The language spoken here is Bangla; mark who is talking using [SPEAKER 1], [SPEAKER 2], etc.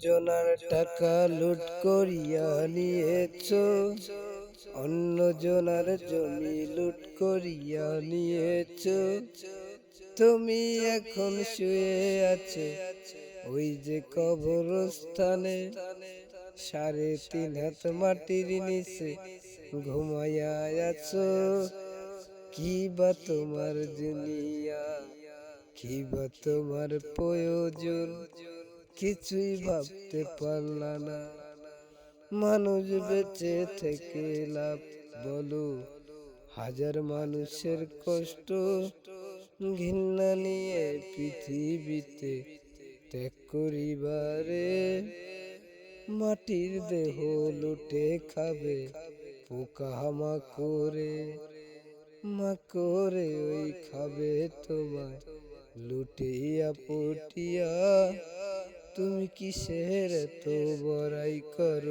[SPEAKER 1] জনার টাকা লুট করিয়া নিয়েছ। অন্য জনার জমি লুট করিয়া নিয়েছ। তুমি এখন শুয়ে আছো। ওই যে কবরস্থানে সাড়ে তিন হাত মাটির নিচে ঘুমাইয়া আছো। কি বা তোমার দুনিয়া কি বা তোমার প্রয়োজন। কিছুই ভাবতে পারলা না। মানুষ বেঁচে থেকে লাভ, বলো, হাজার মানুষের কষ্ট ঘৃণা নিয়ে পৃথিবীতে ত্যাগ করিবারে। মাটির দেহ লুটে খাবে, পোকা হামা করে মা করে ওই খাবে তোমায়, লুটিয়া পুটিয়া তুমি কিসের তো বড়াই করো?